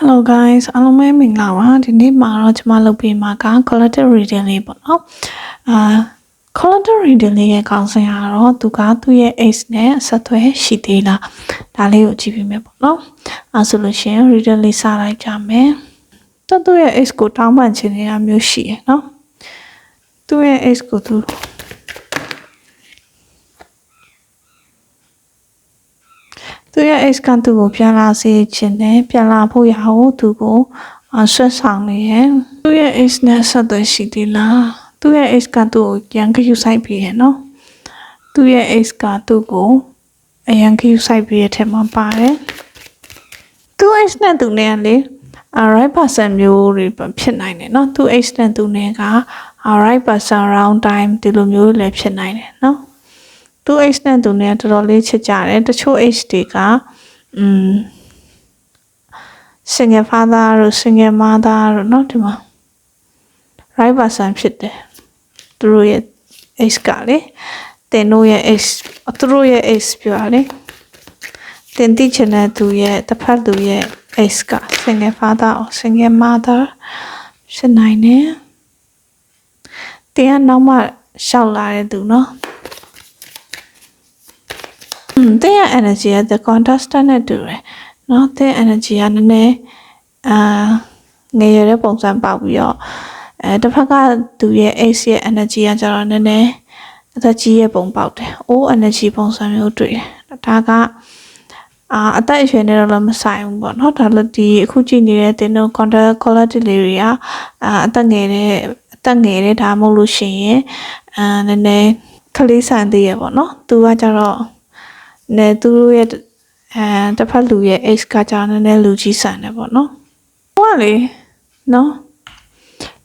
Hello guys အားလုံးပဲမင်္ဂလာပါဒီနေ့မှာတော့ကျွန်မလုပ်ပေးမှာက collective reading လေးပေါ့နော်အာ collective reading လေးရဲ့ခေါင်းစဉ်ကတော့သူကသူ့ရဲ့ ace နဲ့အဆက်အသွယ်ရှိသေးလားဒါလေးကိုကြည့်ပေးမယ်ပေါ့နော်အဲဆိုလို့ရှိရင် reading လေးစလိုက်ကြမယ်တော့သူ့ရဲ့ ace ကိုတောင်းပန်ခြင်းရမျိုးရှိရယ်နော်သူ့ရဲ့ ace ကိုသူ သူရဲ့ ex ကသူ့ကိုပြန်လာစေခြင်းနဲ့ပြန်လာဖို့ရအောင်သူကိုအဆွတ်ဆောင်နေရဲ့သူရဲ့ ex နဲ့ဆက်သွယ်ရှိသေးလားသူရဲ့ ex ကသူ့ကိုပြန်ခရူဆိုင်ပြီးရဲ့နော်သူရဲ့ ex ကသူ့ကိုအရန်ခရူဆိုင်ပြီးရဲ့ထက်မှာပါတယ်သူ ex နဲ့သူနဲ့ကလေ right person မျိုးတွေဖြစ်နိုင်တယ်เนาะသူ ex နဲ့သူနဲ့က right person round time ဒီလိုမျိုးလည်းဖြစ်နိုင်တယ်เนาะ သူ H နဲ့သူနဲ့တော်တော်လေးချစ်ကြတယ်တချို့ H တွေကอืม single father တို့ single mother တို့เนาะဒီမှာ right person ဖြစ်တယ်သူတို့ရဲ့ H ကလေတင်တို့ရဲ့ H သူတို့ရဲ့ H ပြောတာလေတင်တိချင်တဲ့သူရဲ့တစ်ဖက်သူရဲ့ H က single father or single mother ဖြစ်နိုင်တယ်တင်ကနောက်မှရှောက်လာတဲ့သူเนาะอืม တဲ့ရဲ့ energy က the contestant နဲ့တူတယ်เนาะတဲ့ energy ကနည်းနည်းအာငယ်ရတဲ့ပုံစံပေါက်ပြီးတော့အဲတစ်ဖက်ကသူရဲ့ X ရဲ့ energy ကကျတော့နည်းနည်းအသက်ကြီးရဲ့ပုံပေါက်တယ်။ O energy ပုံစံမျိုးတွေ့တယ်။ဒါကအာအသက်အရွယ်နဲ့တော့မဆိုင်ဘူးပေါ့နော်။ဒါလည်းဒီအခုကြည့်နေတဲ့တင်တို့ contact quality လေးတွေကအာအသက်ငယ်တဲ့အသက်ငယ်တဲ့ဒါမှမဟုတ်လို့ရှိရင်အာနည်းနည်းကလေးဆန်သေးရပေါ့နော်။သူကကျတော့ နဲသူတို့ရဲ့အဲတစ်ဖက်လူရဲ့ X ကကြာနည်းနည်းလူကြီးဆန်တယ်ပေါ့နော်။ဟိုကလေနော်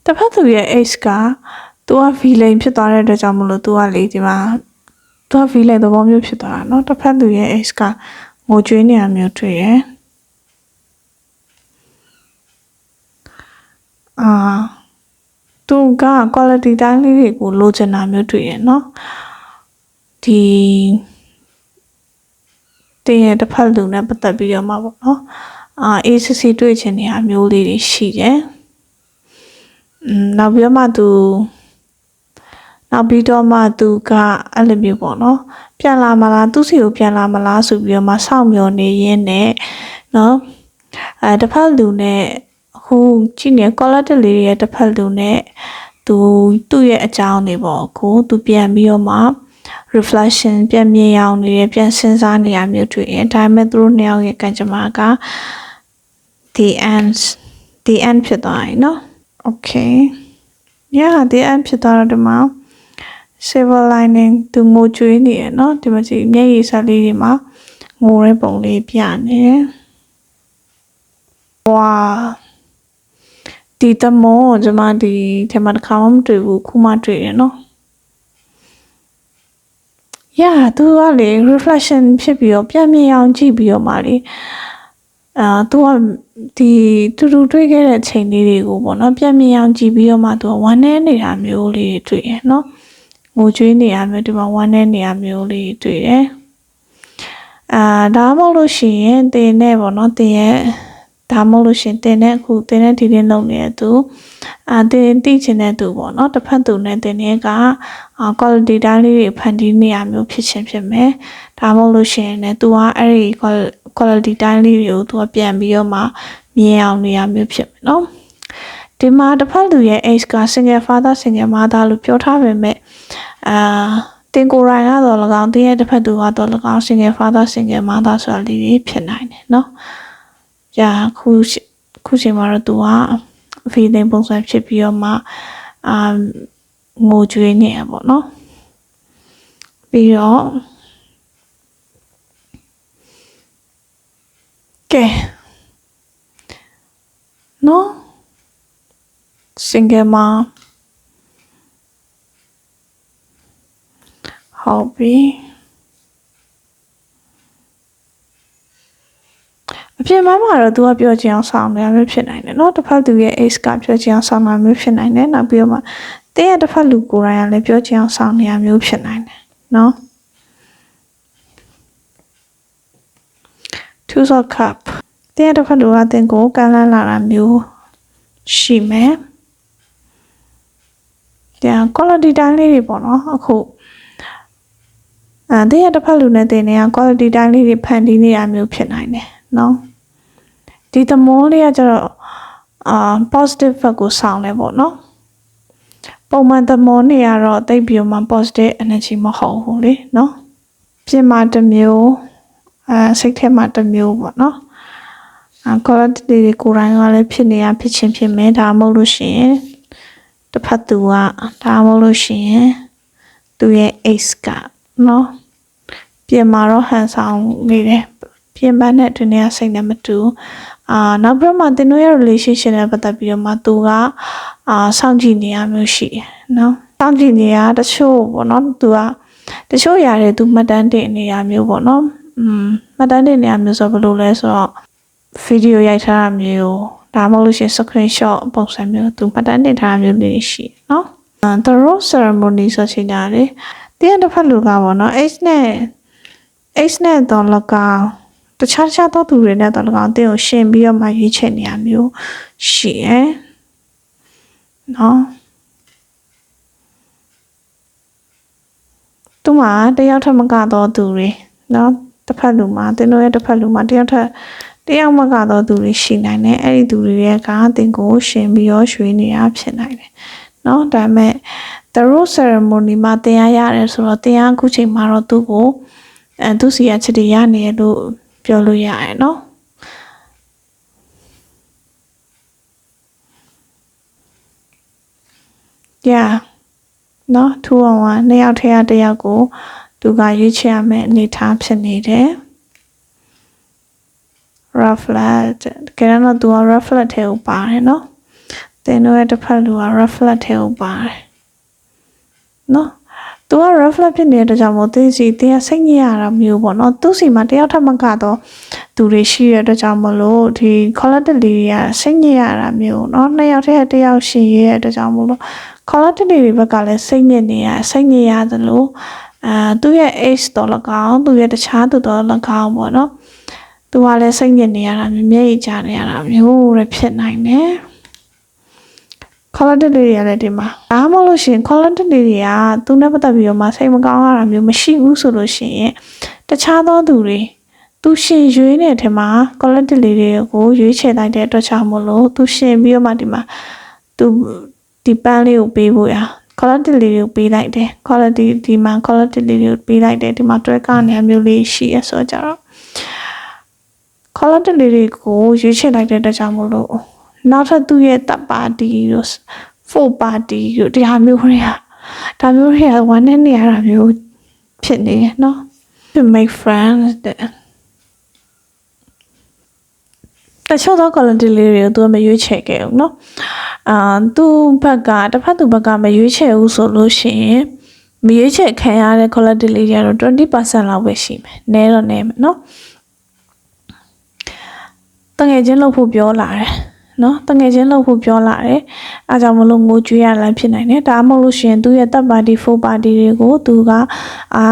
တစ်ဖက်သူရဲ့ X ကသူက villain ဖြစ်သွားတဲ့အတွက်ကြောင့်မလို့သူကလေဒီမှာသူက villain သဘောမျိုးဖြစ်သွားတာနော်တစ်ဖက်သူရဲ့ X ကငိုကြွေးနေတာမျိုးတွေ့ရယ်အာသူက quality တိုင်းလေးတွေကိုလိုချင်တာမျိုးတွေ့ရယ်နော်ဒီ တင်းရဲ့တစ်ဖက်လူနဲ့ပတ်သက်ပြီးတော့မှပေါ့နော်အာ ACC တွေ့ချင်နေအမျိုးလေးတွေရှိတယ်อืมနောက်ပြီးတော့မှသူနောက်ပြီးတော့မှသူကအဲ့လိုမျိုးပေါ့နော်ပြန်လာမလားသူ့စီကိုပြန်လာမလားဆိုပြီးတော့မှစောင့်မျှော်နေရင်းနဲ့နော်အဲတစ်ဖက်လူနဲ့အခုကြည့်နေ quality လေးရဲ့တစ်ဖက်လူနဲ့သူသူ့ရဲ့အကြောင်းတွေပေါ့ကိုသူပြန်ပြီးတော့မှ reflection ပြန်မြင်အောင်နေရပြန်စဉ်းစားနေရမျိုးတွေ့ရင်ဒါပေမဲ့သူတို့နှစ်ယောက်ရဲ့ကံကြမ္မာက the end the end ဖြစ်သွားရင်เนาะ okay yeah the end ဖြစ်သွားတော့ဒီမှာ silver lining သူငိုကြွေးနေရเนาะဒီမှာကြည့်မျက်ရည်စားလေးတွေမှာငိုတဲ့ပုံလေးပြနေတယ်ဝါဒီတမောကျွန်မဒီထဲမှာတစ်ခါမှမတွေ့ဘူးခုမှတွေ့ရเนาะ yeah သူကလေ reflection ဖြစ်ပြီးတော့ပြန်မြင်အောင်ကြည့်ပြီးတော့မှလေအာသူကဒီတူတူတွေ့ခဲ့တဲ့ချိန်လေးတွေကိုပေါ့နော်ပြန်မြင်အောင်ကြည့်ပြီးတော့မှသူကဝမ်းနေနေတာမျိုးလေးတွေ့ရနော်ငိုကြွေးနေရမျိုးဒီမှာဝမ်းနေနေရမျိုးလေးတွေ့တယ်အာဒါမှမဟုတ်လို့ရှိရင်တင်နဲ့ပေါ့နော်တင်ရဲ့ ဒါမှမဟုတ်လို့ရှင်တင်နဲ့အခုတင်နဲ့ဒီတင်းလုံးနေတဲ့သူအာတင်တိချင်တဲ့သူပေါ့နော်တစ်ဖက်သူနဲ့တင်နဲ့ကအာ quality တိုင်းလေးတွေဖန်တီးနေရမျိုးဖြစ်ချင်းဖြစ်မယ်ဒါမှမဟုတ်လို့ရှင်လည်း तू ကအဲ့ဒီ quality တိုင်းလေးတွေကို तू ကပြန်ပြီးတော့မှမြင်အောင်နေရမျိုးဖြစ်မယ်နော်ဒီမှာတစ်ဖက်လူရဲ့ age က single father single mother လို့ပြောထားပေမဲ့အာတင်ကိုယ်ရိုင်းကတော့၎င်းတင်းရဲ့တစ်ဖက်သူကတော့၎င်း single father single mother ဆိုတာလေးတွေဖြစ်နိုင်တယ်เนาะ ကြာခုခုချိန်မှာတော့သူကအဖေသိမ်းပုံစံဖြစ်ပြီးတော့မှအာငိုကြွေးနေတာပေါ့နော်ပြီးတော့ကဲနော် single မှာဟုတ်ပြီ အပြင်မှာမှာတော့ तू ကပြောချင်အောင်ဆောင်တယ်မျိုးဖြစ်နိုင်တယ်เนาะတစ်ဖက်သူရဲ့ ace ကပြောချင်အောင်ဆောင်တာမျိုးဖြစ်နိုင်တယ်နောက်ပြီးတော့မှတင်းရဲ့တစ်ဖက်လူကိုယ်တိုင်ကလည်းပြောချင်အောင်ဆောင်နေရမျိုးဖြစ်နိုင်တယ်เนาะ two of cup တ တင်းရဲ့တစ်ဖက်လူကတင်းကိုကမ်းလှမ်းလာတာမျိုးရှိမယ်ပြန် quality တိုင်းလေးတွေပေါ့နော်အခုအဲတင်းရဲ့တစ်ဖက်လူနဲ့တင်းနေက quality တိုင်းလေးတွေဖန်တီးနေတာမျိုးဖြစ်နိုင်တယ်နော် ဒီသမောလေးကကျတော့အာ positive ဘက်ကိုဆောင်လဲပေါ့နော်ပုံမှန်သမောနေရတော့တိတ်ပြီးမှ positive energy မဟုတ်ဘူးလေနော်ပြင်မာတစ်မျိုးအဲစိတ်ထဲမှာတစ်မျိုးပေါ့နော်အာ quality တွေကိုယ်တိုင်ကလည်းဖြစ်နေရဖြစ်ချင်းဖြစ်မယ်ဒါမှမဟုတ်လို့ရှိရင်တစ်ဖက်သူကဒါမှမဟုတ်လို့ရှိရင်သူရဲ့ ace ကနော်ပြင်မာတော့ဟန်ဆောင်နေတယ်ပြင်ပန်းတဲ့အတွင်းကစိတ်နဲ့မတူ အာနောက်ပြီးမှတင်တို့ရဲ့ relationship နဲ့ပတ်သက်ပြီးတော့မှသူကအာစောင့်ကြည့်နေရမျိုးရှိတယ်နော်စောင့်ကြည့်နေရတချို့ပေါ့နော်သူကတချို့ຢာတွေသူမှတ်တမ်းတင်နေရမျိုးပေါ့နော်อืมမှတ်တမ်းတင်နေရမျိုးဆိုတော့ဘယ်လိုလဲဆိုတော့ဗီဒီယိုရိုက်ထားတာမျိုးဒါမှမဟုတ်လို့ရှိရင် screenshot ပုံစံမျိုးသူမှတ်တမ်းတင်ထားတာမျိုးလေးရှိတယ်နော်အဲ the rose ceremony ဆိုချင်ကြတယ်တင်းတစ်ဖက်လူကပေါ့နော် H နဲ့ H နဲ့တော့လကောင် တခြားတခြားသောသူတွေနဲ့တော့လကောင်တင်းကိုရှင်ပြီးတော့မှရွေးချယ်နေရမျိုးရှိရယ်နော်သူမှတယောက်ထက်မကတော့သူတွေနော်တစ်ဖက်လူမှာတင်းတို့ရဲ့တစ်ဖက်လူမှာတယောက်ထက်တယောက်မကတော့သူတွေရှိနိုင်တယ်အဲ့ဒီသူတွေရဲ့ကတင်းကိုရှင်ပြီးတော့ရွှေ့နေရဖြစ်နိုင်တယ်နော်ဒါပေမဲ့ the rose ceremony မှာတရားရတယ်ဆိုတော့တရားအခုချိန်မှာတော့သူ့ကိုအဲသူစီရချစ်တရားနေရလို့ ပြောလို့ရတယ်နော် yeah နော်ထူအောင်ကနှစ်ယောက်ထဲကတစ်ယောက်ကို သူကရွေးချယ်ရမယ့်အနေအထားဖြစ်နေတယ် reflect တကယ်တော့သူက reflect ထဲကိုပါတယ်နော်သင်တို့ရဲ့တစ်ဖက်လူက reflect ထဲကိုပါတယ်နော် သူက reflect ဖြစ်နေတဲ့ကြောင့်မို့သိစီတင်းကစိတ်ညစ်ရတာမျိုးပေါ့နော်သူ့စီမှာတယောက်ထပ်မကတော့သူတွေရှိရတဲ့ကြောင့်မလို့ဒီ collective တွေကစိတ်ညစ်ရတာမျိုးနော်နှစ်ယောက်တည်းတယောက်ရှင်ရတဲ့ကြောင့်မလို့ collective တွေဘက်ကလည်းစိတ်ညစ်နေရစိတ်ညစ်ရသလိုအာသူ့ရဲ့ age တော့လကောင်းသူ့ရဲ့တခြားသူတော့လကောင်းပေါ့နော်သူကလည်းစိတ်ညစ်နေရတာမျိုးမျက်ရည်ကျနေရတာမျိုးတွေဖြစ်နိုင်တယ် collective လေးတွေကလည်းဒီမှာဒါမှမဟုတ်လို့ရှိရင် collective လေးတွေကသူနဲ့ပတ်သက်ပြီးတော့မှစိတ်မကောင်းရတာမျိုးမရှိဘူးဆိုလို့ရှိရင်တခြားသောသူတွေသူရှင်ရွေးနေတဲ့ထဲမှာ collective လေးတွေကိုရွေးချယ်လိုက်တဲ့အတွက်ကြောင့်မလို့သူရှင်ပြီးတော့မှဒီမှာသူဒီပန်းလေးကိုပေးဖို့ရ quality လေးတွေကိုပေးလိုက်တယ် quality ဒီမှာ quality လေးတွေကိုပေးလိုက်တယ်ဒီမှာတွဲကနေမျိုးလေးရှိရဆိုကြတော့ quality လေးတွေကိုရွေးချယ်လိုက်တဲ့အတွက်ကြောင့်မလို့ နောက်ထပ်သူ့ရဲ့တပ်ပါတီတို့ four party တို့ဒီဟာမျိုးတွေကဒါမျိုးတွေကဝမ်းနဲ့နေရတာမျိုးဖြစ်နေတယ်เนาะ to make friends တဲ့တချို့သော quality လေးတွေကိုသူကမရွေးချယ်ခဲ့ဘူးเนาะအာသူ့ဘက်ကတစ်ဖက်သူဘက်ကမရွေးချယ်ဘူးဆိုလို့ရှိရင်မရွေးချယ်ခံရတဲ့ quality လေးတွေကတော့20%လောက်ပဲရှိမယ်။နည်းတော့နည်းမယ်နော်။တငယ်ချင်းလို့ဖို့ပြောလာတယ် နော်တငယ်ချင်းလို့ဖို့ပြောလာတယ်။အားကြောင့်မလို့ငိုကြွေးရလည်းဖြစ်နိုင်တယ်။ဒါမှမဟုတ်လို့ရှိရင်သူ့ရဲ့တပ်ပါတီဖိုပါတီတွေကိုသူကအာ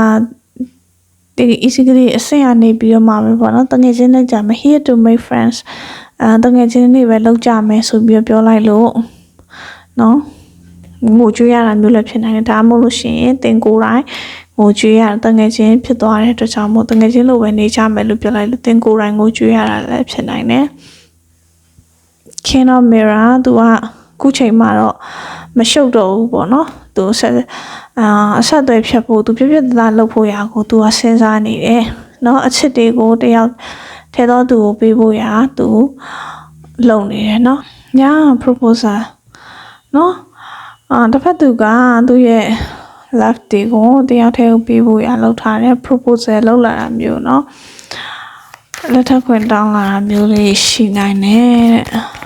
ဒီ easily အဆင့်အနေပြီးတော့မှာပဲပေါ့နော်တငယ်ချင်းနဲ့ကြာမ here to make friends အာတငယ်ချင်းတွေပဲလောက်ကြမယ်ဆိုပြီးပြောလိုက်လို့နော်ငိုကြွေးရတာမျိုးလည်းဖြစ်နိုင်တယ်ဒါမှမဟုတ်လို့ရှိရင်တင်ကိုယ်တိုင်ငိုကြွေးရတငယ်ချင်းဖြစ်သွားတဲ့အတွက်ကြောင့်မို့တငယ်ချင်းလိုပဲနေကြမယ်လို့ပြောလိုက်လို့တင်ကိုယ်တိုင်ငိုကြွေးရတာလည်းဖြစ်နိုင်တယ် King of Mirror သူကခုချိန်မှာတော့မရှုပ်တော့ဘူးပေါ့နော်သူဆက်အာအဆက်အသွယ်ဖြတ်ဖို့သူပြပြသားသားလုပ်ဖို့ရာကိုသူကစဉ်းစားနေတယ်เนาะအချစ်တွေကိုတယောက်ထဲတော့သူကိုပေးဖို့ရာသူလုံနေတယ်เนาะညာ proposal เนาะအာတစ်ဖက်သူကသူ့ရဲ့ left တွေကိုတယောက်ထဲကိုပေးဖို့ရာလုပ်ထားတယ် proposal လုပ်လာတာမျိုးเนาะလက်ထပ်ခွင့်တောင်းလာတာမျိုးလေးရှိနိုင်တယ်တဲ့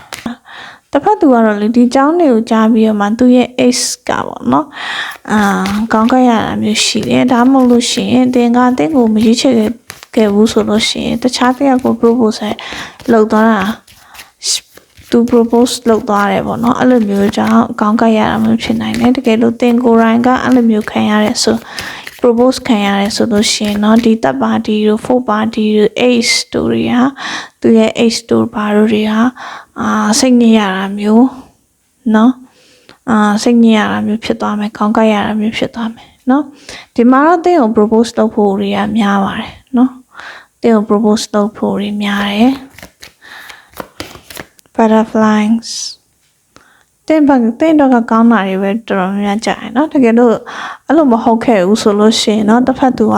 တစ်ဖက်သူကတော့လေဒီเจ้าတွေကိုကြားပြီးတော့မှသူ့ရဲ့ ex ကပေါ့နော်အာကောင်းကရတာမျိုးရှိတယ်ဒါမှမဟုတ်လို့ရှိရင်တင်ကတင်ကိုမရွေးချယ်ခဲ့ဘူးဆိုလို့ရှိရင်တခြားတစ်ယောက်ကို proposal လုပ်သွားတာသူ propose လုပ်သွားတယ်ပေါ့နော်အဲ့လိုမျိုးကြောင့်ကောင်းကရတာမျိုးဖြစ်နိုင်တယ်တကယ်လို့တင်ကိုယ်တိုင်ကအဲ့လိုမျိုးခံရတဲ့ဆို propose ခံရတယ်ဆိုလို့ရှိရင်เนาะဒီ third party တို့ fourth party တို့ ace တို့တွေဟာသူရဲ့ ace တို့ဘာတို့တွေဟာ အာစိတ်ညစ်ရတာမျိုးနော်အာစိတ်ညစ်ရတာမျိုးဖြစ်သွားမယ်ခေါင်းကိုက်ရတာမျိုးဖြစ်သွားမယ်နော်ဒီမှာတော့တင်းကို propose လုပ်ဖို့တွေကများပါတယ်နော်တင်းကို propose လုပ်ဖို့တွေများတယ် butterflies တင်းဘက်တင်းတော့ကကောင်းတာတွေပဲတော်တော်များများကြတယ်နော်တကယ်လို့အဲ့လိုမဟုတ်ခဲ့ဘူးဆိုလို့ရှိရင်နော်တစ်ဖက်သူက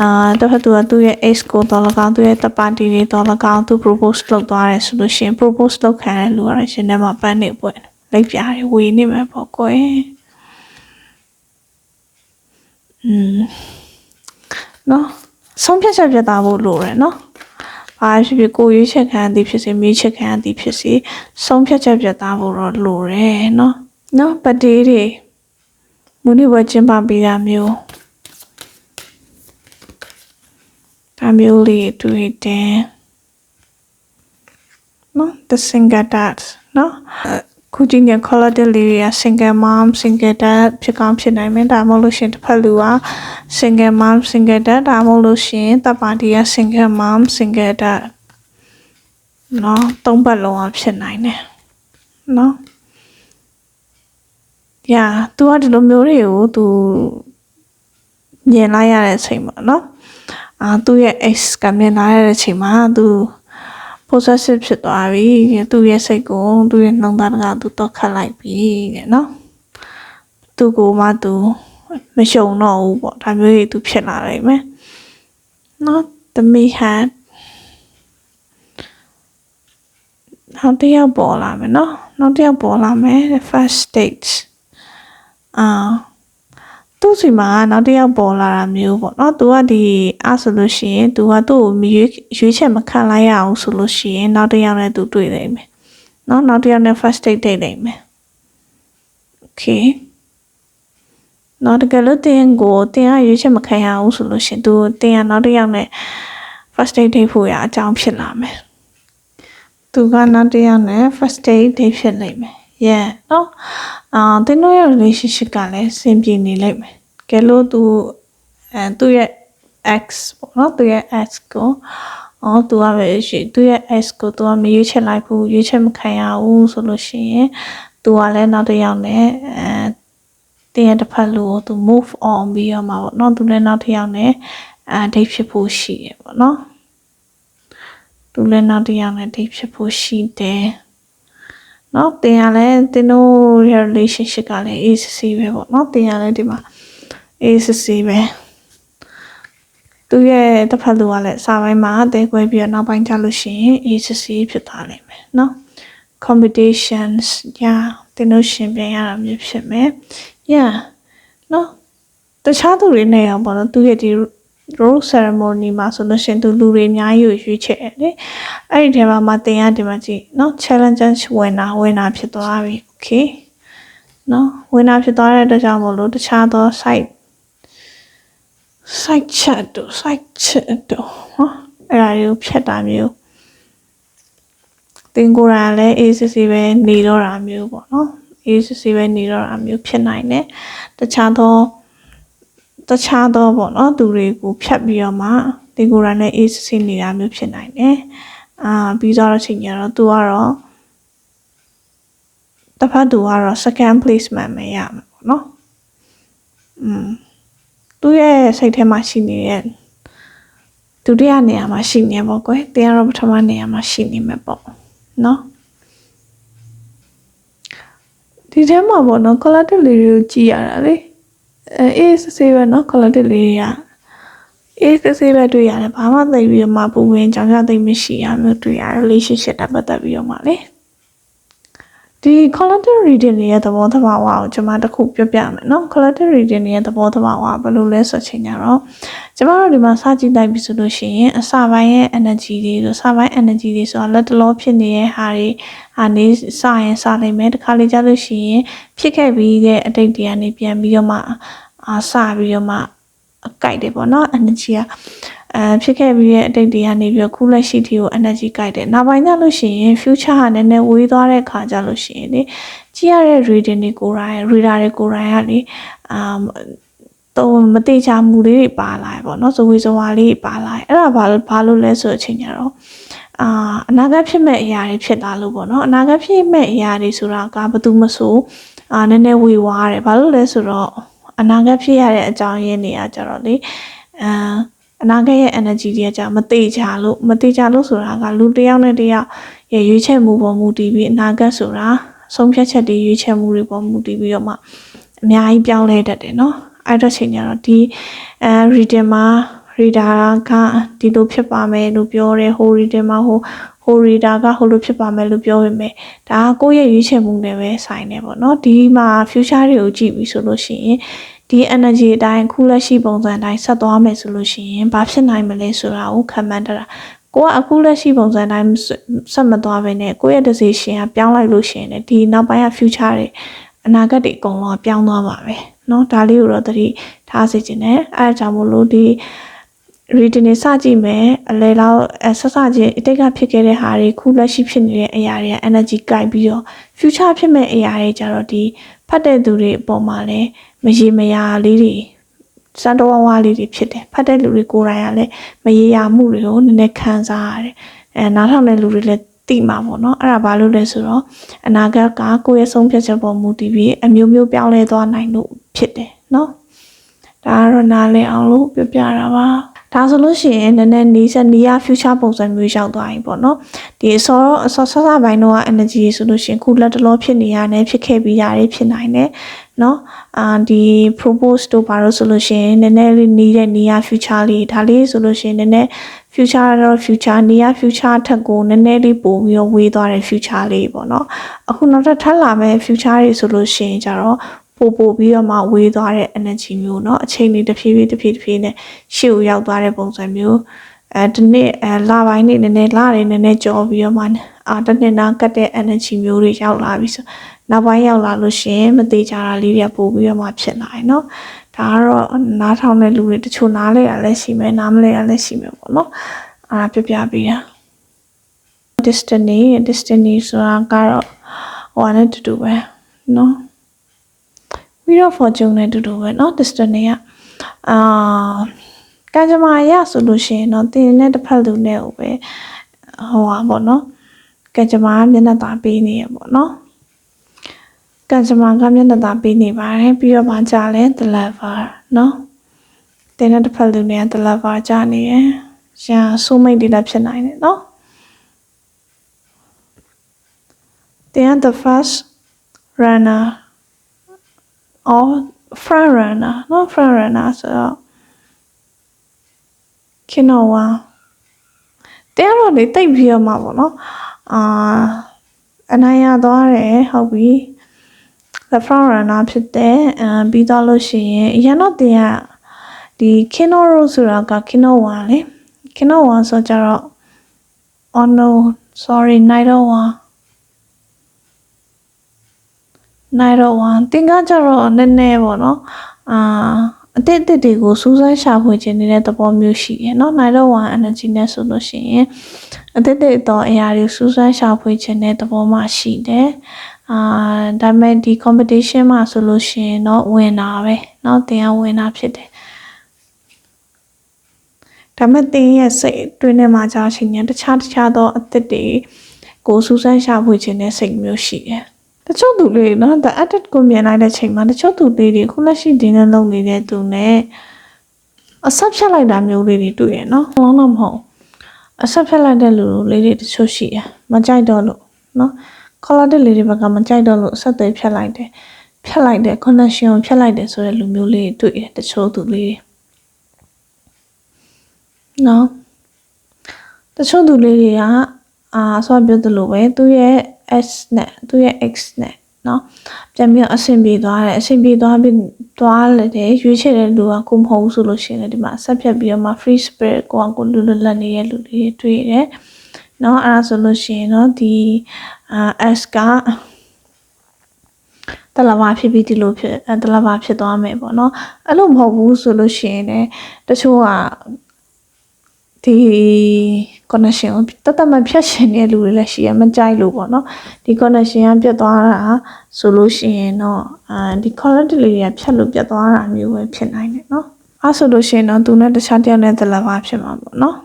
အာတစ်ဖက်သူကသူ့ရဲ့ ace ကိုတော်လကောင်းသူ့ရဲ့ third party တွေတော်လကောင်းသူ propose လုပ်သွားတယ်ဆိုလို့ရှိရင် propose လုပ်ခံတဲ့လူကတော့ရှင်ထဲမှာပန်းနေပွင့်လိပ်ပြားတွေဝေနေမှာပေါ့ကွယ်อืมနော်ဆုံးဖြတ်ချက်ပြတာဖို့လိုတယ်နော်ဘာဖြစ်ဖြစ်ကိုရွေးချက်ခံသည်ဖြစ်စေမေးချက်ခံသည်ဖြစ်စေဆုံးဖြတ်ချက်ပြတာဖို့တော့လိုတယ်နော်နော်ပတေးတွေမူနေဘွယ်ကျင်းပပေးတာမျိုး ဒါမျိုးလေးတွေ့တယ်နော် the single dad နော်ခုကြည့်နေ color လေးတွေက single mom single dad ဖြစ်ကောင်းဖြစ်နိုင်မယ်ဒါမှမဟုတ်လို့ရှရင်တစ်ဖက်လူက single mom single dad ဒါမှမဟုတ်လို့ရှရင်တပ်ပါတီက single mom single dad နော်သုံးပတ်လုံးအောင်ဖြစ်နိုင်တယ်နော် yeah तू ကဒီလိုမျိုးတွေကို तू မြင်လိုက်ရတဲ့အချိန်ပေါ့နော် အာသူ့ရဲ့ ex ကမြင်လာရတဲ့အချိန်မှာ तू possessive ဖြစ်သွားပြီသူ့ရဲ့စိတ်ကိုသူ့ရဲ့နှလုံးသားကသူတော့ခတ်လိုက်ပြီတဲ့နော်သူ့ကိုမှသူမရှုံတော့ဘူးပေါ့ဒါမျိုးတွေသူဖြစ်လာနိုင်မယ်နော်တမီဟန်နောက်တစ်ယောက်ပေါ်လာမယ်နော်နောက်တစ်ယောက်ပေါ်လာမယ် first stage အာ သူ့စီမှာနောက်တစ်ယောက်ပေါ်လာတာမျိုးပေါ့နော်။ तू ကဒီအားဆိုလို့ရှိရင် तू ကသူ့ကိုရွေးရွေးချက်မခံလိုက်ရအောင်ဆိုလို့ရှိရင်နောက်တစ်ယောက်နဲ့ तू တွေ့နိုင်မယ်။နော်နောက်တစ်ယောက်နဲ့ first date ဒိတ်နိုင်မယ်။ Okay နောက်တကယ်လို့တင်ကိုတင်ကရွေးချက်မခံရအောင်ဆိုလို့ရှိရင် तू တင်ကနောက်တစ်ယောက်နဲ့ first date ဒိတ်ဖို့ရအကြောင်းဖြစ်လာမယ်။ तू ကနောက်တစ်ယောက်နဲ့ first date ဒိတ်ဖြစ်နိုင်မယ်။ yeah နော်အာတင်းတို့ရဲ့ relationship ကလည်းစင်ပြေနေလိမ့်မယ်ကဲလို့သူအဲသူ့ရဲ့ ex ပေါ့နော်သူ့ရဲ့ ex ကိုအော်သူကပဲရှိသူ့ရဲ့ ex ကိုသူကမရွေးချယ်လိုက်ဘူးရွေးချယ်မခံရဘူးဆိုလို့ရှိရင်သူကလည်းနောက်တစ်ယောက်နဲ့အဲတင်းရဲ့တစ်ဖက်လူကိုသူ move on ပြီးတော့မှာပေါ့နော်သူလည်းနောက်တစ်ယောက်နဲ့အဲ date ဖြစ်ဖို့ရှိတယ်ပေါ့နော်သူလည်းနောက်တစ်ယောက်နဲ့ date ဖြစ်ဖို့ရှိတယ် နော်တင်ရလဲတင်တို့ relationship ကလည်း ACC ပဲပေါ့နော်တင်ရလဲဒီမှာ ACC ပဲသူရဲ့တစ်ဖက်လူကလည်းစာပိုင်းမှာတဲခွဲပြီးတော့နောက်ပိုင်းကျလို့ရှိရင် ACC ဖြစ်သွားလိမ့်မယ်နော် competitions ညာတင်တို့ရှင်ပြန်ရတာမျိုးဖြစ်မယ် yeah နော်တခြားသူတွေနဲ့ရောပေါ့နော်သူရဲ့ဒီ rose ceremony မှာဆိုလို့ရှင်သူလူတွေအများကြီးကိုရွေးချယ်တယ်အဲ့ဒီထဲမှာမတင်ရဒီမှာကြည့်နော် challenge ဝင်တာဝင်တာဖြစ်သွားပြီ okay နော်ဝင်တာဖြစ်သွားတဲ့အတွက်ကြောင့်မို့လို့တခြားသော site site chat တို့ site chat တို့ဟောအဲ့ဒါတွေကိုဖြတ်တာမျိုးတင်ကိုယ်တိုင်လည်း ACC ပဲနေတော့တာမျိုးပေါ့နော် ACC ပဲနေတော့တာမျိုးဖြစ်နိုင်တယ်တခြားသော တခြားသောပေါ့နော်သူတွေကိုဖြတ်ပြီးတော့မှဒီကိုယ်တိုင်နဲ့ ACC နေတာမျိုးဖြစ်နိုင်တယ်အာပြီးတော့အချိန်ကျတော့သူကတော့တစ်ဖက်သူကတော့ second placement ပဲရမှာပေါ့နော်อืมသူ့ရဲ့စိတ်ထဲမှာရှိနေတဲ့ဒုတိယနေရာမှာရှိနေပေါ့ကွယ်တင်းကတော့ပထမနေရာမှာရှိနေမှာပေါ့နော်ဒီထဲမှာပေါ့နော် collective လေးတွေကိုကြည့်ရတာလေ အဲအေးစစ်စစ်ပဲနော် collective လေးတွေကအေးစစ်စစ်ပဲတွေ့ရတယ်ဘာမှသိပြီးတော့မှပူဝင်ကြောင်ကြသိမရှိရမျိုးတွေ့ရ relationship တာပတ်သက်ပြီးတော့မှလေ ဒီ collective reading တွေရဲ့သဘောသဘာဝကိုကျွန်မတခုပြောပြမယ်နော် collective reading တွေရဲ့သဘောသဘာဝဘယ်လိုလဲဆိုချင်ကြတော့ကျွန်မတို့ဒီမှာစကြည့်လိုက်ပြီဆိုလို့ရှိရင်အစပိုင်းရဲ့ energy တွေဆိုစပိုင်း energy တွေဆိုတာလက်တလောဖြစ်နေတဲ့ဟာတွေအနေစရင်စနိုင်မယ်တခါလေကြာလို့ရှိရင်ဖြစ်ခဲ့ပြီးတဲ့အတိတ်တွေကနေပြန်ပြီးတော့မှအာစပြီးတော့မှအကြိုက်တယ်ပေါ့နော် energy က အဲဖြစ်ခဲ့ပြီးတဲ့အတိတ်တွေကနေပြီးတော့ခုလက်ရှိတီကို energy ကြိုက်တယ်နောက်ပိုင်းကျလို့ရှိရင် future ဟာနည်းနည်းဝေးသွားတဲ့ခါကျလို့ရှိရင်လေကြည့်ရတဲ့ reading တွေကိုယ်တိုင် reader တွေကိုယ်တိုင်ကလေအာတတော့မတိချမှုလေးတွေပါလာပေါ့နော်ဇဝေဇဝါလေးတွေပါလာအဲ့ဒါဘာလို့ဘာလို့လဲဆိုအချိန်ကျတော့အာအနာဂတ်ဖြစ်မဲ့အရာတွေဖြစ်လာလို့ပေါ့နော်အနာဂတ်ဖြစ်မဲ့အရာတွေဆိုတာကဘာသူမဆိုအာနည်းနည်းဝေဝါးတယ်ဘာလို့လဲဆိုတော့အနာဂတ်ဖြစ်ရတဲ့အကြောင်းရင်းတွေကကြတော့လေအာ အနာဂတ်ရဲ့ energy တွေကじゃမတိချလို့မတိချလို့ဆိုတာကလူတစ်ယောက်နဲ့တစ်ယောက်ရဲ့ရွေးချယ်မှုပေါ်မူတည်ပြီးအနာဂတ်ဆိုတာဆုံးဖြတ်ချက်တွေရွေးချယ်မှုတွေပေါ်မူတည်ပြီးတော့မှအများကြီးပြောင်းလဲတတ်တယ်เนาะအဲ့တော့ချိန်ကျတော့ဒီအဲ reading မှာ reader ကဒီလိုဖြစ်ပါမယ်လို့ပြောတယ်ဟို reading မှာဟိုဟို reader ကဟိုလိုဖြစ်ပါမယ်လို့ပြောပေမဲ့ဒါကကိုယ့်ရဲ့ရွေးချယ်မှုနဲ့ပဲဆိုင်နေပေါ့နော်ဒီမှာ future တွေကိုကြည့်ပြီးဆိုလို့ရှိရင် ဒီ energy အတိုင်းခုလက်ရှိပုံစံအတိုင်းဆက်သွားမယ်ဆိုလို့ရှိရင်ဘာဖြစ်နိုင်မလဲဆိုတာကိုခံမှန်းတတာကိုကအခုလက်ရှိပုံစံအတိုင်းဆက်မသွားဘဲနဲ့ကိုယ့်ရဲ့ decision ကပြောင်းလိုက်လို့ရှိရင်လည်းဒီနောက်ပိုင်းက future တွေအနာဂတ်တွေအကုန်လုံးပြောင်းသွားပါပဲเนาะဒါလေးကိုတော့သတိထားစေချင်တယ်အဲဒါကြောင့်မို့လို့ဒီ reading နေစကြည့်မယ်အလဲလောက်အဆက်စချင်းအတိတ်ကဖြစ်ခဲ့တဲ့ဟာတွေခုလက်ရှိဖြစ်နေတဲ့အရာတွေက energy ကိုက်ပြီးတော့ future ဖြစ်မဲ့အရာတွေကြတော့ဒီဖတ်တဲ့သူတွေအပေါ်မှာလည်းမရေမရာလေးတွေစံတော်ဝါးလေးတွေဖြစ်တယ်ဖတ်တဲ့လူတွေကိုယ်တိုင်ကလည်းမရေရာမှုတွေကိုနည်းနည်းခံစားရတယ်အဲနားထောင်တဲ့လူတွေလည်းသိမှာပေါ့နော်အဲ့ဒါဘာလို့လဲဆိုတော့အနာဂတ်ကကိုယ့်ရဲ့ဆုံးဖြတ်ချက်ပေါ်မူတည်ပြီးအမျိုးမျိုးပြောင်းလဲသွားနိုင်လို့ဖြစ်တယ်နော်ဒါကတော့နားလည်အောင်လို့ပြောပြတာပါ ဒါဆိုလို့ရှိရင်နည်းနည်းနီးစနီးရ future ပုံစံမျိုးရောက်သွားရင်ပေါ့နော်ဒီအစောအစောဆောဆောပိုင်းတော့ energy ဆိုလို့ရှိရင်ခုလက်တလောဖြစ်နေရတယ်ဖြစ်ခဲ့ပြီးရတယ်ဖြစ်နိုင်တယ်နော်အာဒီ propose တို့ဘာလို့ဆိုလို့ရှိရင်နည်းနည်းလေးနီးတဲ့နီးရ future လေးဒါလေးဆိုလို့ရှိရင်နည်းနည်း future တော့ future နီးရ future ထက်ကိုနည်းနည်းလေးပိုပြီးတော့ဝေးသွားတဲ့ future လေးပေါ့နော်အခုနောက်ထပ်ထပ်လာမဲ့ future တွေဆိုလို့ရှိရင်ကြတော့ ပို့ပို့ပြီးတော့မှဝေးသွားတဲ့ energy မျိုးเนาะအချိန်လေးတစ်ဖြည်းဖြည်းတစ်ဖြည်းတစ်ဖြည်းနဲ့ရှေ့ကိုရောက်သွားတဲ့ပုံစံမျိုးအဲဒီနေ့အဲလာပိုင်းနေနည်းနည်းလာတယ်နည်းနည်းကြောပြီးတော့မှအာတနေ့နာကတ်တဲ့ energy မျိုးတွေရောက်လာပြီဆိုနောက်ပိုင်းရောက်လာလို့ရှိရင်မသေးကြတာလေးတွေပို့ပြီးတော့မှဖြစ်လာတယ်เนาะဒါကတော့နားထောင်တဲ့လူတွေတချို့နားလဲရလဲရှိမယ်နားမလဲရလဲရှိမယ်ပေါ့เนาะအာပြပြပေးတာ destiny destiny ဆိုတာကတော့ဟိုနဲ့တူတူပဲเนาะ Wheel of Fortune နဲ့တူတူပဲเนาะ destiny ကအာကံကြမ္မာရဆိုလို့ရှိရင်เนาะတင်တဲ့တစ်ဖက်လူနဲ့ဟိုပဲဟိုပါပေါ့เนาะကံကြမ္မာမျက်နှာသာပေးနေရပေါ့เนาะကံကြမ္မာကမျက်နှာသာပေးနေပါတယ်ပြီးတော့မှကြာလဲ the lover เนาะတင်တဲ့တစ်ဖက်လူနဲ့ the lover ကြာနေရရှာဆိုမိတ်တွေလည်းဖြစ်နိုင်တယ်เนาะတင် the first runner အော် front runner နော် front runner ဆိုတော့ခင်တော့ဝါတဲတော့နေတိတ်ပြီးရမှာပေါ့နော်အာအနိုင်ရသွားတယ်ဟုတ်ပြီ the front runner ဖြစ်တဲ့အမ်ပြီးတော့လို့ရှိရင်အရင်တော့တင်ရဒီ kino road ဆိုတာက kino ဝါလေ kino ဝါဆိုကြတော့ oh no sorry night ဝါ နိုင်တော့ဝမ်တင်ကကြတော့နည်းနည်းပေါ့နော်အာအတစ်အတစ်တွေကိုစူးစမ်းရှာဖွေခြင်းနေတဲ့သဘောမျိုးရှိရယ်နော်နိုင်တော့ဝမ် energy နဲ့ဆိုလို့ရှိရင်အတစ်တစ်တော့အရာတွေစူးစမ်းရှာဖွေခြင်းတဲ့သဘောမှရှိတယ်အာဒါပေမဲ့ဒီ competition မှာဆိုလို့ရှိရင်တော့ဝင်တာပဲเนาะတင်ကဝင်တာဖြစ်တယ်ဒါပေမဲ့တင်ရဲ့စိတ်အတွင်းထဲမှာကြာချိန်ညာတခြားတခြားသောအသက်တွေကိုစူးစမ်းရှာဖွေခြင်းတဲ့စိတ်မျိုးရှိတယ် တချို့သူလေးနော် the edit ကိုမြင်လိုက်တဲ့ချိန်မှာတချို့သူလေးတွေခုလက်ရှိဒီနဲ့လုပ်နေတဲ့သူနဲ့အဆက်ဖြတ်လိုက်တာမျိုးလေးတွေတွေ့ရနော်လုံးတော့မဟုတ်အဆက်ဖြတ်လိုက်တဲ့လူလေးတွေတချို့ရှိရမကြိုက်တော့လို့နော် color တဲ့လေးတွေဘက်ကမကြိုက်တော့လို့အဆက်သွယ်ဖြတ်လိုက်တယ်ဖြတ်လိုက်တယ် connection ကိုဖြတ်လိုက်တယ်ဆိုတဲ့လူမျိုးလေးတွေတွေ့ရတချို့သူလေးတွေနော်တချို့သူလေးတွေကအာဆိုပြောသလိုပဲသူရဲ့ s နဲ့သူရဲ့ x နဲ့เนาะပြန်ပြီးအဆင်ပြေသွားတယ်အဆင်ပြေသွားပြီးသွားတယ်ရွေးချယ်တဲ့လူကကိုမဟုတ်ဘူးဆိုလို့ရှိရင်ဒီမှာဆက်ဖြတ်ပြီးတော့မှ free spirit ကိုကကိုလူလွတ်လပ်နေတဲ့လူတွေတွေ့တယ်เนาะအဲ့ဒါဆိုလို့ရှိရင်เนาะဒီအာ s ကတလဘာဖြစ်ပြီးဒီလိုဖြစ်တလဘာဖြစ်သွားမယ်ပေါ့เนาะအဲ့လိုမဟုတ်ဘူးဆိုလို့ရှိရင်လည်းတချို့ကဒီ connection ကိုတတ်တတ်မှဖြတ်ရှင်နေတဲ့လူတွေလည်းရှိရမကြိုက်လို့ပေါ့နော်ဒီ connection ကပြတ်သွားတာဆိုလို့ရှိရင်တော့အဲဒီ quality လေးတွေကဖြတ်လို့ပြတ်သွားတာမျိုးပဲဖြစ်နိုင်တယ်နော်အဲဆိုလို့ရှိရင်တော့သူနဲ့တခြားတယောက်နဲ့တလဘာဖြစ်မှာပေါ့နော်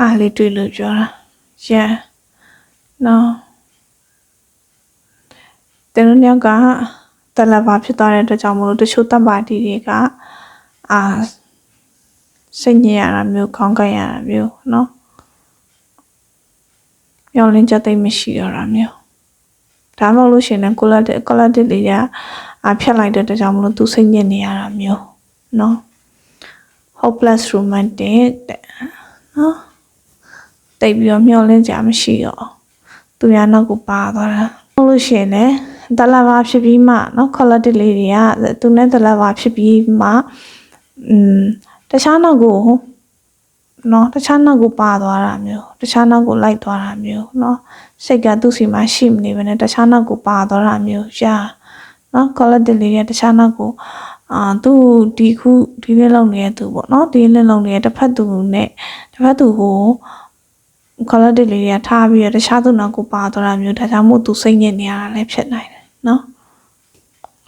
အားလေးတွေ့လို့ပြောတာ yeah no တနည်းကတလဘာဖြစ်သွားတဲ့အတွက်ကြောင့်မလို့တချို့တပ်ပါတီတွေကအာစိတ်ညစ်ရတာမျိုးခေါင်းကိုက်ရတာမျိုးเนาะ မျောလင်းချက်သိမ့်မရှိတော့တာမျိုးဒါမှမဟုတ်လို့ရှိရင်လည်း quality quality လေးကအဖြတ်လိုက်တဲ့အတွက်ကြောင့်မလို့သူစိတ်ညစ်နေရတာမျိုးเนาะ hopeless romantic တဲ့เนาะတိတ်ပြီးတော့မျောလင်းကြမရှိတော့သူရနောက်ကိုပါသွားတာဟုတ်လို့ရှိရင်လည်းတလဘာဖြစ်ပြီးမှเนาะ quality လေးတွေကသူနဲ့တလဘာဖြစ်ပြီးမှอืมတခြားနောက်ကို နော်တခြားနောက်ကိုပါသွားတာမျိုးတခြားနောက်ကိုလိုက်သွားတာမျိုးနော်စိတ်ကသူ့စီမှာရှိမနေဘဲနဲ့တခြားနောက်ကိုပါသွားတာမျိုးရှာနော် quality လေးတွေတခြားနောက်ကိုအာသူ့ဒီခုဒီလေးလုံးနေတဲ့သူပေါ့နော်ဒီလေးလုံးနေတဲ့တစ်ဖက်သူနဲ့တစ်ဖက်သူကို quality လေးတွေကထားပြီးတော့တခြားသူနောက်ကိုပါသွားတာမျိုးဒါကြောင့်မို့သူစိတ်ညစ်နေရတာလည်းဖြစ်နိုင်တယ်နော်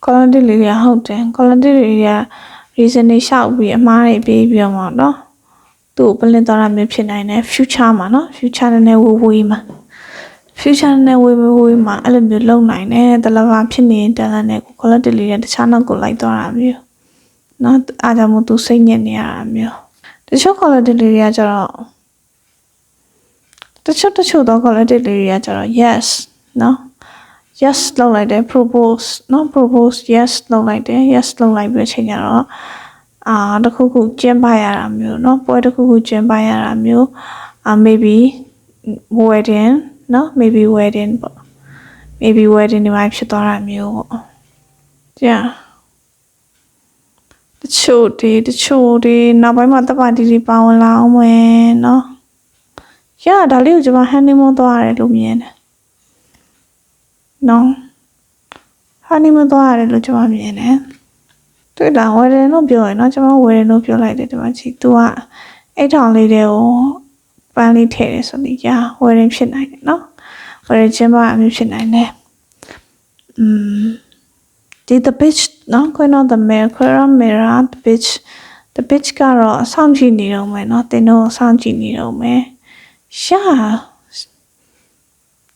quality လေးတွေကဟုတ်တယ် quality လေးတွေက reason တွေရှောက်ပြီးအမှားတွေပေးပြီးတော့ပေါ့နော် သူ့ကိုပလင်သွားတာမျိုးဖြစ်နိုင်တယ် future မှာနော် future နဲ့ဝေးဝေးမှာ future နဲ့ဝေးဝေးဝေးမှာအဲ့လိုမျိုးလုံနိုင်တယ်တလဘာဖြစ်နေတဲ့တလနဲ့ကို quality လေးတွေတခြားနောက်ကိုလိုက်သွားတာမျိုးနော်အားကြောင့်မို့သူစိတ်ညစ်နေရတာမျိုးတချို့ quality လေးတွေကကျတော့တချို့တချို့တော့ quality လေးတွေကကျတော့ yes နော် yes လုပ်လိုက်တယ် propose နော် propose yes လုပ်လိုက်တယ် yes လုပ်လိုက်ပြီးအချိန်ကျတော့ အာတခုခုကျင်းပရတာမျိုးနော်ပွဲတခုခုကျင်းပရတာမျိုးအာ maybe wedding နော် maybe wedding ပေါ့ maybe wedding ဒီမှာဖြစ်သွားတာမျိုးပေါ့ကြာတချို့ဒီတချို့ဒီနောက်ပိုင်းမှာတပတ်တီတီပါဝင်လာအောင်မယ်နော်ရဒါလေးကိုကျွန်မ honeymoon သွားရတယ်လို့မြင်တယ်နော် honeymoon သွားရတယ်လို့ကျွန်မမြင်တယ် တွေ့လားဝယ်တယ်လို့ပြောရင်နော်ကျွန်မဝယ်တယ်လို့ပြောလိုက်တယ်ဒီမှာကြည့် तू ကအိတ်ထောင်လေးတွေကိုပန်းလေးထည့်တယ်ဆိုပြီးညာဝယ်ရင်ဖြစ်နိုင်တယ်နော်ဝယ်ရင်ချင်းပါအမျိုးဖြစ်နိုင်တယ်อืมဒီ the bitch နော် queen of the mirror queen of mirror the bitch the bitch ကတော့အဆောင်ကြည့်နေတော့မယ်နော်တင်တော့အဆောင်ကြည့်နေတော့မယ်ရှာ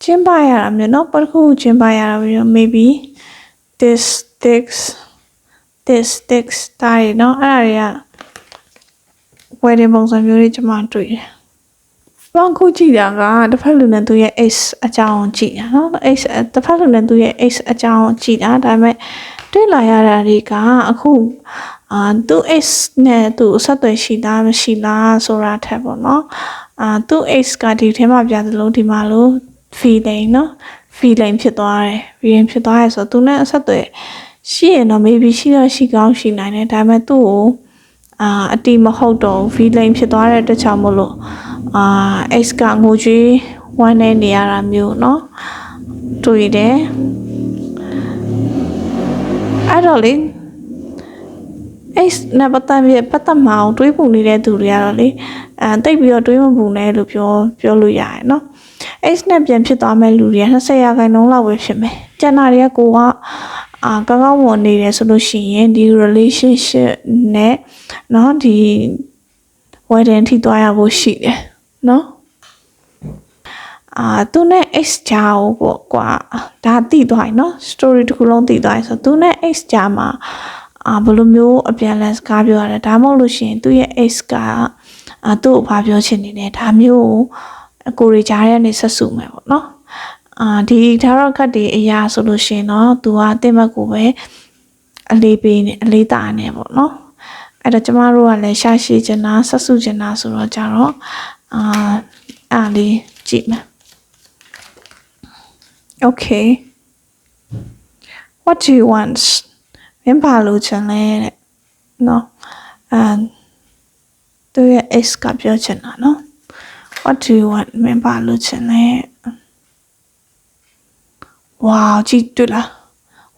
ကျင်းပရတာမျိုးเนาะပထခုကျင်းပရတာမျိုး maybe this this this this ဒါတွေเนาะအဲ့ဒါတွေက wedding ပုံစံမျိုးတွေကျွန်မတွေ့တယ်။ဘာခုကြည့်တာကတစ်ဖက်လူနဲ့သူရဲ့ X အကြောင်းကြည့်တာเนาะ X တစ်ဖက်လူနဲ့သူရဲ့ X အကြောင်းကြည့်တာဒါပေမဲ့တွေ့လာရတာတွေကအခုအာသူ X နဲ့သူအဆက်အသွယ်ရှိလားမရှိလားဆိုတာထက်ပေါ့เนาะအာသူ X ကဒီထဲမှာပြသလိုဒီမှာလို့ feeling เนาะ feeling ဖြစ်သွားတယ် feeling ဖြစ်သွားရဲဆိုတော့သူနဲ့အဆက်အသွယ် ရှိရင်တော့ maybe ရှိတော့ရှိကောင်းရှိနိုင်တယ်ဒါပေမဲ့သူ့ကိုအာအတီမဟုတ်တော့ feeling ဖြစ်သွားတဲ့အတွက်ကြောင့်မို့လို့အာ X ကငိုကြွေးဝမ်းနေနေရတာမျိုးเนาะတွေ့တယ်အဲ့တော့လေ X နဲ့ပတ်သက်ပြီးပတ်သက်မအောင်တွေးပုံနေတဲ့သူတွေကတော့လေအဲတိတ်ပြီးတော့တွေးမပုံနဲ့လို့ပြောပြောလို့ရတယ်เนาะ X နဲ့ပြန်ဖြစ်သွားမဲ့လူတွေက20ရာခိုင်နှုန်းလောက်ပဲဖြစ်မယ်။ကျန်တာတွေကကိုက အာကောင်းကောင်းမွန်နေတယ်ဆိုလို့ရှိရင်ဒီ relationship နဲ့เนาะဒီ wedding ထိသွားရဖို့ရှိတယ်เนาะအာသူနဲ့ X ကြာကိုပေါ့ကွာဒါတိသွားရင်เนาะ story တစ်ခုလုံးတိသွားရင်ဆိုသူနဲ့ X ကြာမှာအာဘယ်လိုမျိုးအပြန်လည်စကားပြောရလဲဒါမှမဟုတ်လို့ရှိရင်သူရဲ့ X ကအာသူ့ကိုဘာပြောချင်နေလဲဒါမျိုးကိုအကိုရီကြားထဲကနေဆက်စုမယ်ပေါ့နော် အာဒီဒါရော့ခတ်ဒီအရာဆိုလို့ရှိရင်တော့သူကတင်မက်ကိုပဲအလေးပေးနေအလေးတာနေပေါ့နော်အဲ့တော့ကျမတို့ကလည်းရှာရှိချင်တာဆက်စုချင်တာဆိုတော့ကြတော့အာအားလေးကြည့်မယ် Okay What do you want မင်းဘာလို့ချင်လဲတဲ့နော်အဲသူရဲ့ ex ကပြောချင်တာနော် What do you want မင်းဘာလို့ချင်လဲ Wow ကြည့်တွေ့လား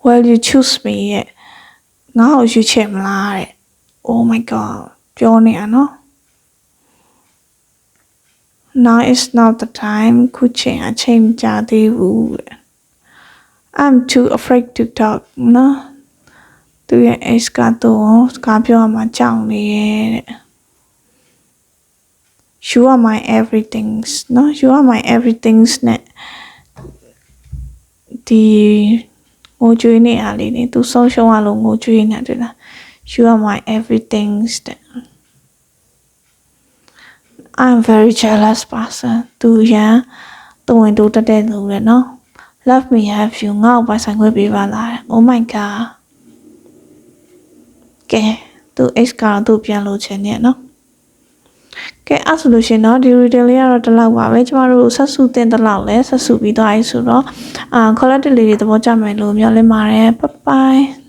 Will you choose me ရဲ့ငါ့ကိုရွေးချယ်မလားတဲ့ Oh my god ပြောနေရနော် now is not the time ခုချိန်အချိန်မကြာသေးဘူးတဲ့ I'm too afraid to talk နော်သူရဲ့ ex ကတော့စကားပြောရမှာကြောက်နေရဲ့တဲ့ you are my everythings နော် you are my everythings နဲ့ ့ ဒီငိုကြွေးနေအားလေးနေသူဆုံးရှုံးရလို့ငိုကြွေးနေတယ်လား you are my everythings တဲ့ I'm very jealous person သူရန်တဝင်တိုးတက်တဲ့လူလေနော် love me have you ငါ့ကိုပိုင်ဆိုင်ခွင့်ပေးပါလား oh my god ကဲသူ ex ကတော့သူ့ပြန်လို့ချင်နေနော် ကဲအဲ့ဆိုလို့ရှရင်တော့ဒီ retail လေးကတော့ဒီလောက်ပါပဲကျမတို့ဆက်စုတင်တဲ့လောက်လဲဆက်စုပြီးသွားပြီဆိုတော့အာ collective လေးတွေသဘောကျမယ်လို့မျှော်လင့်ပါတယ် bye bye